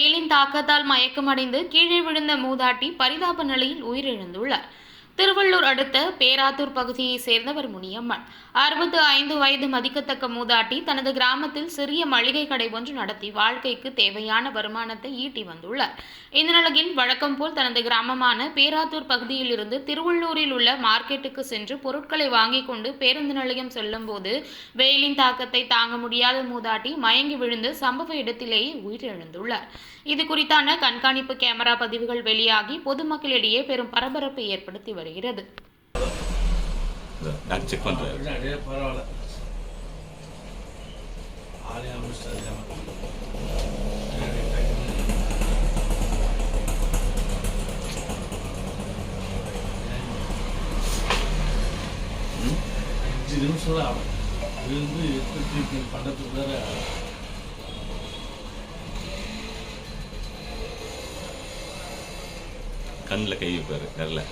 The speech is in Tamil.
வெயிலின் தாக்கத்தால் மயக்கமடைந்து கீழே விழுந்த மூதாட்டி பரிதாப நிலையில் உயிரிழந்துள்ளார். திருவள்ளூர் அடுத்த பேராத்தூர் பகுதியைச் சேர்ந்தவர் முனியம்மன். அறுபத்து ஐந்து வயது மதிக்கத்தக்க மூதாட்டி தனது கிராமத்தில் சிறிய மளிகை கடை ஒன்று நடத்தி வாழ்க்கைக்கு தேவையான வருமானத்தை ஈட்டி வந்துள்ளார். இந்த நிலையில் வழக்கம் போல் தனது கிராமமான பேராத்தூர் பகுதியில் இருந்து திருவள்ளூரில் உள்ள மார்க்கெட்டுக்கு சென்று பொருட்களை வாங்கிக் கொண்டு பேருந்து நிலையம் செல்லும் போது வெயிலின் தாக்கத்தை தாங்க முடியாத மூதாட்டி மயங்கி விழுந்து சம்பவ இடத்திலேயே உயிரிழந்துள்ளார். இது குறித்தான கண்காணிப்பு கேமரா பதிவுகள் வெளியாகி பொதுமக்களிடையே பெரும் பரபரப்பை ஏற்படுத்தி வருகிறது. அமைச்சிட்டாரு அஞ்சு நிமிஷம் தான் ஆகும். இருந்து எட்டு ட்ரீட்மெண்ட் பண்ணுறதுக்கு வேற. கண்ணில் கை வைப்பாரு கரில்